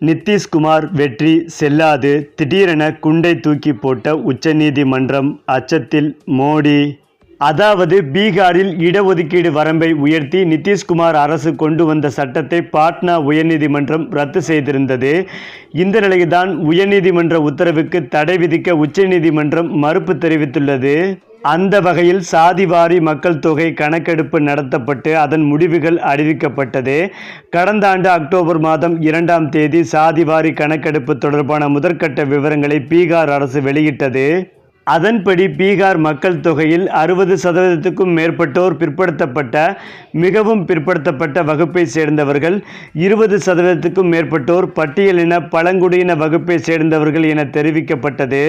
நிதிஷ்குமார் வெற்றி செல்லாது. திடீரென குண்டை தூக்கி போட்ட உச்சநீதிமன்றம் அச்சத்தில் மோடி. அதாவது பீகாரில் இடஒதுக்கீடு வரம்பை உயர்த்தி நிதிஷ்குமார் அரசு கொண்டு வந்த சட்டத்தை பாட்னா உயர்நீதிமன்றம் ரத்து செய்திருந்தது. இந்த நிலையில்தான் உயர்நீதிமன்ற உத்தரவுக்கு தடை விதிக்க உச்சநீதிமன்றம் மறுப்பு தெரிவித்துள்ளது. அந்த வகையில் சாதிவாரி மக்கள் தொகை கணக்கெடுப்பு நடத்தப்பட்டு அதன் முடிவுகள் அறிவிக்கப்பட்டது. கடந்த ஆண்டு அக்டோபர் மாதம் இரண்டாம் தேதி சாதிவாரி கணக்கெடுப்பு தொடர்பான முதற்கட்ட விவரங்களை பீகார் அரசு வெளியிட்டது. அதன்படி பீகார் மக்கள் தொகையில் அறுபது சதவீதத்துக்கும் மேற்பட்டோர் பிற்படுத்தப்பட்ட மிகவும் பிற்படுத்தப்பட்ட வகுப்பை சேர்ந்தவர்கள் இருபது சதவீதத்துக்கும் மேற்பட்டோர் பட்டியலின பழங்குடியின வகுப்பை சேர்ந்தவர்கள் என தெரிவிக்கப்பட்டது.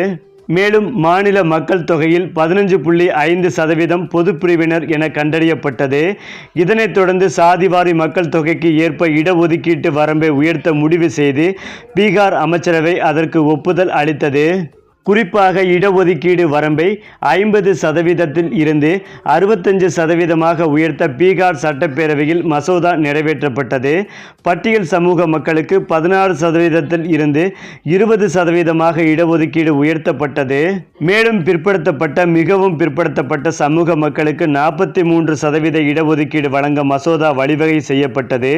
மேலும் மாநில மக்கள் தொகையில் பதினஞ்சு புள்ளி ஐந்து சதவீதம் பொது பிரிவினர் என கண்டறியப்பட்டது. இதனைத் தொடர்ந்து சாதிவாரி மக்கள் தொகைக்கு ஏற்ப இடஒதுக்கீட்டு வரம்பை உயர்த்த முடிவு செய்து பீகார் அமைச்சரவை அதற்கு ஒப்புதல் அளித்தது. குறிப்பாக இடஒதுக்கீடு வரம்பை ஐம்பது சதவீதத்தில் இருந்து அறுபத்தஞ்சு சதவீதமாக உயர்த்த பீகார் சட்டப்பேரவையில் மசோதா நிறைவேற்றப்பட்டது. பட்டியல் சமூக மக்களுக்கு பதினாறு சதவீதத்தில் இருந்து இருபது சதவீதமாக இடஒதுக்கீடு உயர்த்தப்பட்டது. மேலும் பிற்படுத்தப்பட்ட மிகவும் பிற்படுத்தப்பட்ட சமூக மக்களுக்கு நாற்பத்தி மூன்று சதவீத இடஒதுக்கீடு வழங்க மசோதா வழிவகை செய்யப்பட்டது.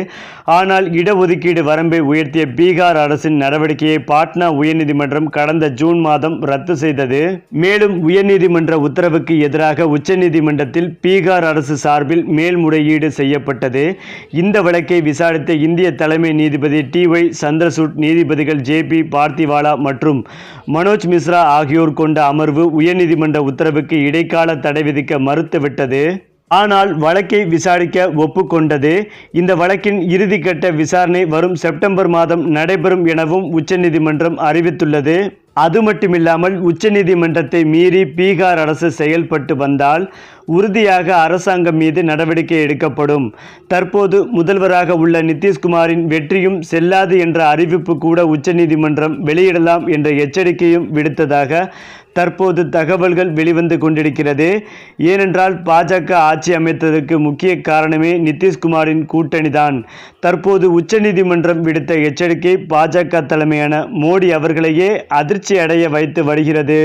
ஆனால் இடஒதுக்கீடு வரம்பை உயர்த்திய பீகார் அரசின் நடவடிக்கையை பாட்னா உயர்நீதிமன்றம் கடந்த ஜூன் மாதம் ரத்து செய்தது. மேலும் உயர்நீதிமன்ற உத்தரவுக்கு எதிராக உச்சநீதிமன்றத்தில் பீகார் அரசு சார்பில் மேல்முறையீடு செய்யப்பட்டது. இந்த வழக்கை விசாரித்த இந்திய தலைமை நீதிபதி டி. ஒய் சந்திரசூட் நீதிபதிகள் ஜே. பி. பார்த்திவாலா மற்றும் மனோஜ் மிஸ்ரா ஆகியோர் கொண்ட அமர்வு உயர்நீதிமன்ற உத்தரவுக்கு இடைக்கால தடை விதிக்க மறுத்துவிட்டது. ஆனால் வழக்கை விசாரிக்க ஒப்புக்கொண்டது. இந்த வழக்கின் இறுதிக்கட்ட விசாரணை வரும் செப்டம்பர் மாதம் நடைபெறும் எனவும் உச்சநீதிமன்றம் அறிவித்துள்ளது. அது மட்டுமில்லாமல் உச்சநீதிமன்றத்தை மீறி பீகார் அரசு செயல்பட்டு வந்தால் உறுதியாக அரசாங்கம் மீது நடவடிக்கை எடுக்கப்படும். தற்போது முதல்வராக உள்ள நிதிஷ்குமாரின் வெற்றியும் செல்லாது என்ற அறிவிப்பு கூட உச்சநீதிமன்றம் வெளியிடலாம் என்ற எச்சரிக்கையும் விடுத்ததாக தற்போது தகவல்கள் வெளிவந்து கொண்டிருக்கிறது. ஏனென்றால் பாஜக ஆட்சி அமைத்ததற்கு முக்கிய காரணமே நிதிஷ்குமாரின் கூட்டணிதான். தற்போது உச்சநீதிமன்றம் விடுத்த எச்சரிக்கை பாஜக தலைமையான மோடி அவர்களையே அதிர்ச்சி அடைய வைத்து வருகிறது.